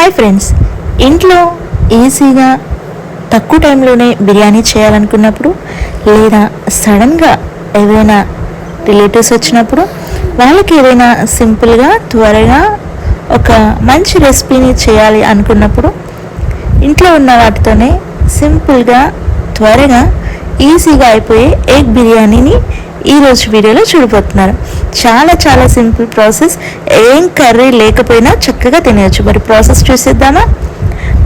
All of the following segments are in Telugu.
Hi friends. ఇంట్లో ఈజీగా తక్కువ టైంలోనే బిర్యానీ చేయాలనుకున్నప్పుడు లేదా సడన్గా ఏదైనా రిలేటివ్స్ వచ్చినప్పుడు వాళ్ళకి ఏదైనా సింపుల్గా త్వరగా ఒక మంచి రెసిపీని చేయాలి అనుకున్నప్పుడు ఇంట్లో ఉన్న వాటితోనే సింపుల్గా త్వరగా ఈజీగా అయిపోయే ఎగ్ బిర్యానీని ఈరోజు వీడియోలో చూడబోతున్నారు. చాలా చాలా సింపుల్ ప్రాసెస్. ఏం కర్రీ లేకపోయినా చక్కగా తినేయచ్చు. మరి ప్రాసెస్ చూసేద్దామా?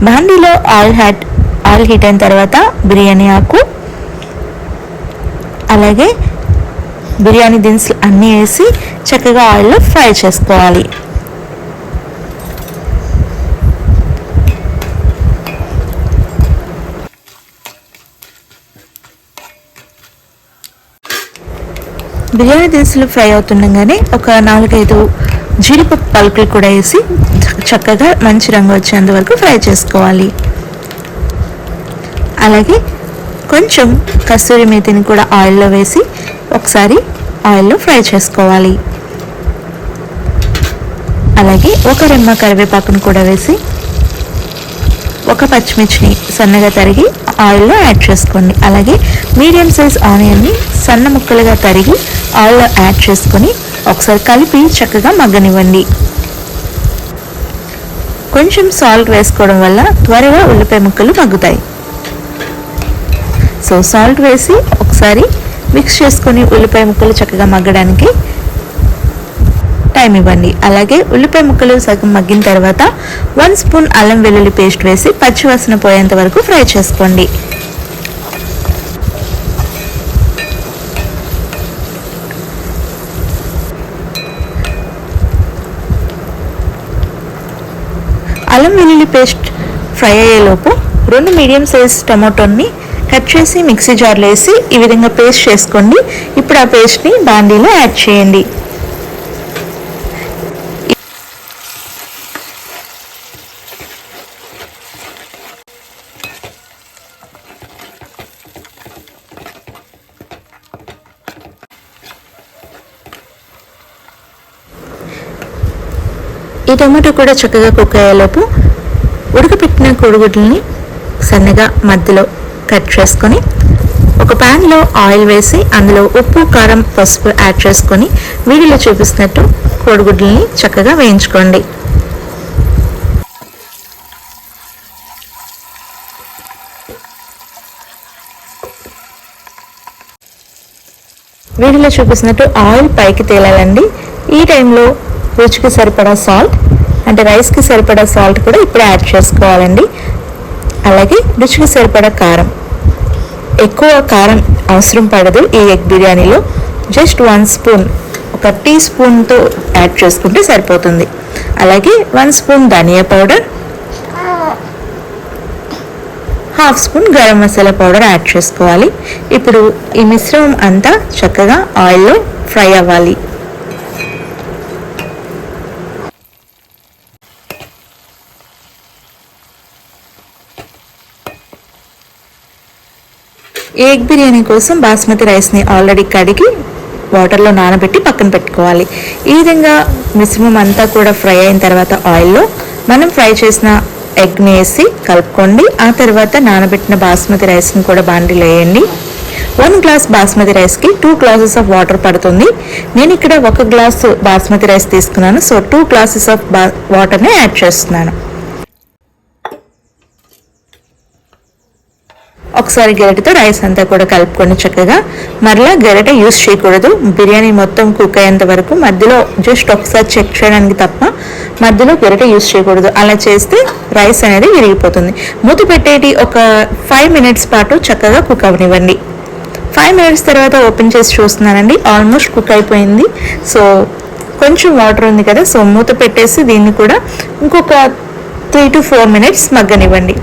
బాండీలో ఆయిల్ హ్యాట్ ఆయిల్ హీట్ అయిన తర్వాత బిర్యానీ ఆకు అలాగే బిర్యానీ దినుసులు అన్నీ వేసి చక్కగా ఆయిల్లో ఫ్రై చేసుకోవాలి. బిర్యానీ దినుసులు ఫ్రై అవుతుండగానే ఒక నాలుగైదు జీడిపప్పు పలుకులు కూడా వేసి చక్కగా మంచి రంగు వచ్చేంత వరకు ఫ్రై చేసుకోవాలి. అలాగే కొంచెం కస్తూరి మేతిని కూడా ఆయిల్లో వేసి ఒకసారి ఆయిల్లో ఫ్రై చేసుకోవాలి. అలాగే ఒక రెమ్మ కరివేపాకును కూడా వేసి ఒక పచ్చిమిర్చిని సన్నగా తరిగి ఆయిల్లో యాడ్ చేసుకోండి. అలాగే మీడియం సైజ్ ఆనియన్ని సన్న ముక్కలుగా తరిగి ఆయిల్లో యాడ్ చేసుకొని ఒకసారి కలిపి చక్కగా మగ్గనివ్వండి. కొంచెం సాల్ట్ వేసుకోవడం వల్ల త్వరగా ఉల్లిపాయ ముక్కలు మగ్గుతాయి. సో సాల్ట్ వేసి ఒకసారి మిక్స్ చేసుకొని ఉల్లిపాయ ముక్కలు చక్కగా మగ్గడానికి టైం ఇవ్వండి. అలాగే ఉల్లిపాయ ముక్కలు సగం మగ్గిన తర్వాత వన్ స్పూన్ అల్లం వెల్లుల్లి పేస్ట్ వేసి పచ్చివాసన పోయేంత వరకు ఫ్రై చేసుకోండి. అల్లం వెల్లుల్లి పేస్ట్ ఫ్రై అయ్యేలోపు రెండు మీడియం సైజ్ టమాటోని కట్ చేసి మిక్సీ జార్లో వేసి ఈ విధంగా పేస్ట్ చేసుకోండి. ఇప్పుడు ఆ పేస్ట్ని బాండీలో యాడ్ చేయండి. ఈ టమాటో కూడా చక్కగా కుక్ అయ్యేలోపు ఉడకపెట్టిన కోడిగుడ్లని సన్నగా మధ్యలో కట్ చేసుకొని ఒక ప్యాన్లో ఆయిల్ వేసి అందులో ఉప్పు కారం పసుపు యాడ్ చేసుకొని వీడియోలో చూపిస్తున్నట్టు కోడిగుడ్లని చక్కగా వేయించుకోండి. వీడియోలో చూపిస్తున్నట్టు ఆయిల్ పైకి తేలాలండి. ఈ టైంలో రుచికి సరిపడా సాల్ట్ అంటే రైస్కి సరిపడా సాల్ట్ కూడా ఇప్పుడు యాడ్ చేసుకోవాలండి. అలాగే రుచికి సరిపడా కారం. ఎక్కువ కారం అవసరం పడదు ఈ ఎగ్ బిర్యానీలో. జస్ట్ వన్ స్పూన్ ఒక టీ స్పూన్తో యాడ్ చేసుకుంటే సరిపోతుంది. అలాగే వన్ స్పూన్ ధనియా powder half spoon garam masala powder add చేసుకోవాలి. ఇప్పుడు ఈ మిశ్రమం అంతా చక్కగా ఆయిల్లో ఫ్రై అవ్వాలి. ఎగ్ బిర్యానీ కోసం బాస్మతి రైస్ని ఆల్రెడీ కడిగి వాటర్లో నానబెట్టి పక్కన పెట్టుకోవాలి. ఈ విధంగా మిశ్రమం అంతా కూడా ఫ్రై అయిన తర్వాత ఆయిల్లో మనం ఫ్రై చేసిన ఎగ్ని వేసి కలుపుకోండి. ఆ తర్వాత నానబెట్టిన బాస్మతి రైస్ని కూడా బాండీలో వేయండి. వన్ గ్లాస్ బాస్మతి రైస్కి టూ గ్లాసెస్ ఆఫ్ వాటర్ పడుతుంది. నేను ఇక్కడ ఒక గ్లాస్ బాస్మతి రైస్ తీసుకున్నాను. సో టూ గ్లాసెస్ ఆఫ్ బా వాటర్ని యాడ్ చేస్తున్నాను. ఒకసారి గరిటెతో రైస్ అంతా కూడా కలుపుకొని చక్కగా మరలా గరిటె యూస్ చేయకూడదు. బిర్యానీ మొత్తం కుక్ అయ్యేంత వరకు మధ్యలో జస్ట్ ఒకసారి చెక్ చేయడానికి తప్ప మధ్యలో గరిటె యూస్ చేయకూడదు. అలా చేస్తే రైస్ అనేది విరిగిపోతుంది. మూత పెట్టేటి ఒక ఫైవ్ మినిట్స్ పాటు చక్కగా కుక్ అవనివ్వండి. ఫైవ్ మినిట్స్ తర్వాత ఓపెన్ చేసి చూస్తున్నానండి. ఆల్మోస్ట్ కుక్ అయిపోయింది. సో కొంచెం వాటర్ ఉంది కదా సో మూత పెట్టేసి దీన్ని కూడా ఇంకొక త్రీ టు ఫోర్ మినిట్స్ మగ్గనివ్వండి.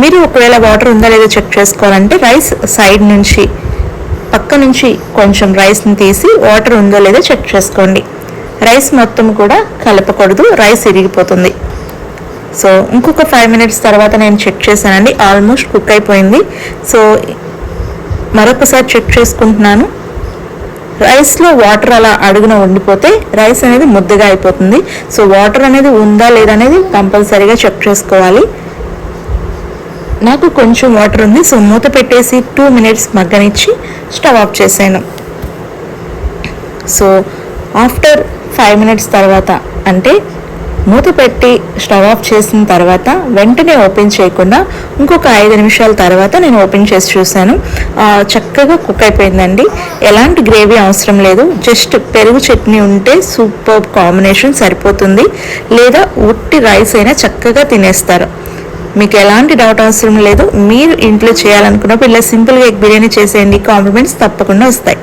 మీరు ఒకవేళ వాటర్ ఉందా లేదో చెక్ చేసుకోవాలంటే రైస్ సైడ్ నుంచి పక్క నుంచి కొంచెం రైస్ని తీసి వాటర్ ఉందో లేదో చెక్ చేసుకోండి. రైస్ మొత్తం కూడా కలపకూడదు రైస్ ఇరిగిపోతుంది. సో ఇంకొక ఫైవ్ మినిట్స్ తర్వాత నేను చెక్ చేశానండి ఆల్మోస్ట్ కుక్ అయిపోయింది. సో మరొకసారి చెక్ చేసుకుంటున్నాను. రైస్లో వాటర్ అలా అడుగున ఉండిపోతే రైస్ అనేది ముద్దగా అయిపోతుంది. సో వాటర్ అనేది ఉందా లేదా అనేది కంపల్సరీగా చెక్ చేసుకోవాలి. నాకు కొంచెం వాటర్ ఉంది సో మూత పెట్టేసి టూ మినిట్స్ మగ్గనిచ్చి స్టవ్ ఆఫ్ చేశాను. సో ఆఫ్టర్ ఫైవ్ మినిట్స్ తర్వాత అంటే మూత పెట్టి స్టవ్ ఆఫ్ చేసిన తర్వాత వెంటనే ఓపెన్ చేయకుండా ఇంకొక ఐదు నిమిషాల తర్వాత నేను ఓపెన్ చేసి చూశాను. చక్కగా కుక్ అయిపోయిందండి. ఎలాంటి గ్రేవీ అవసరం లేదు. జస్ట్ పెరుగు చట్నీ ఉంటే సూపర్ కాంబినేషన్ సరిపోతుంది. లేదా ఉట్టి రైస్ అయినా చక్కగా తినేస్తారు. మీకు ఎలాంటి డౌట్ అవసరం లేదు. మీరు ఇంట్లో చేయాలనుకున్నప్పుడు ఇలా సింపుల్గా ఎగ్ బిర్యానీ చేసేయండి. కాంప్లిమెంట్స్ తప్పకుండా వస్తాయి.